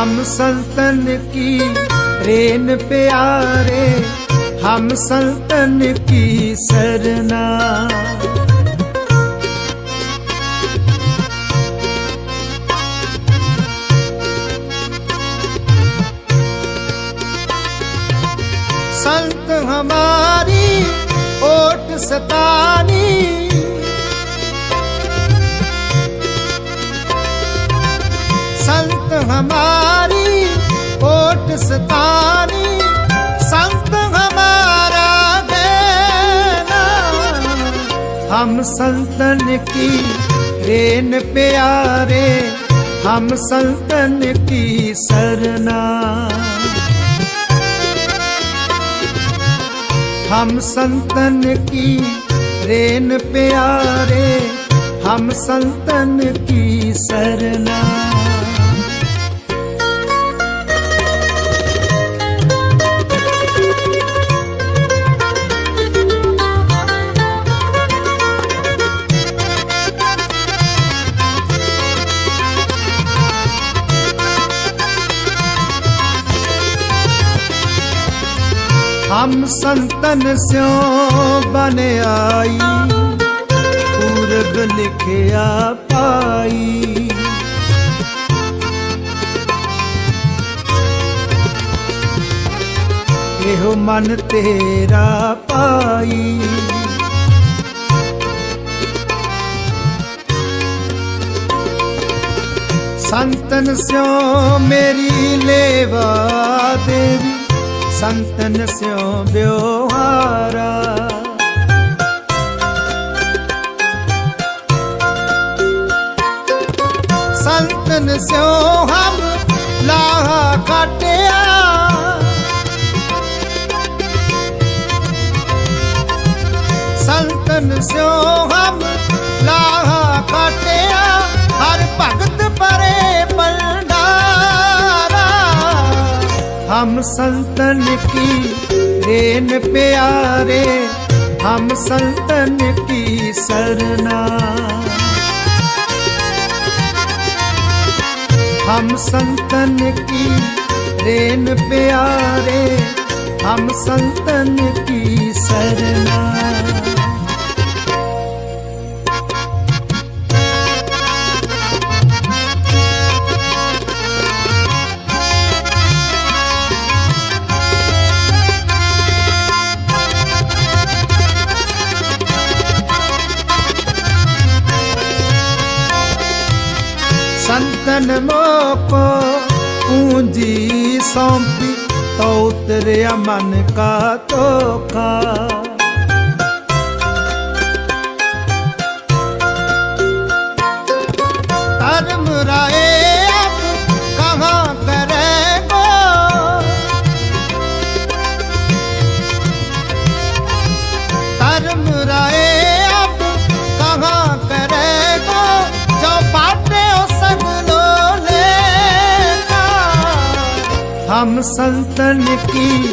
हम संतन की रेन प्यारे हम संतन की सरना संत हमारी ओट सतानी ओट सतानी संत हमारा देना हम संतन की रेन प्यारे हम संतन की सरना हम संतन की रेन प्यारे हम संतन की सरना ਹਮ ਸੰਤਨ ਸਿਉ ਬਨ ਆਈ, ਪੂਰਬ ਲਿਖਿਆ ਪਾਈ। ਇਹੋ ਮਨ ਤੇਰਾ ਪਾਈ। ਸੰਤਨ ਸਿਉ ਮੇਰੀ ਸੰਤਨ ਸਿਓ ਬਿਵਹਾਰਾ ਸੰਤਨ ਸਿਓ ਹਮ ਲਾਹਾ ਕਾਟਿਆ ਸੰਤਨ ਸਿਓ ਹਮ ਲਾਹਾ ਕਾਟਿਆ ਹਰ ਭਗਤ हम संतन की रेन प्यारे हम संतन की सरना हम संतन की रेन प्यारे हम संतन की सरना ਸੰਤਨ ਮੋਕੋ ਪੂੰਜੀ ਸੌਂਪੀ ਤੋ ਉਤਰਿਆ ਮਨ ਕਾ ਤੋਖਾ ਧਰਮ ਰਾਏ ਧਰਮ ਰਾਏ लेना हम संतन की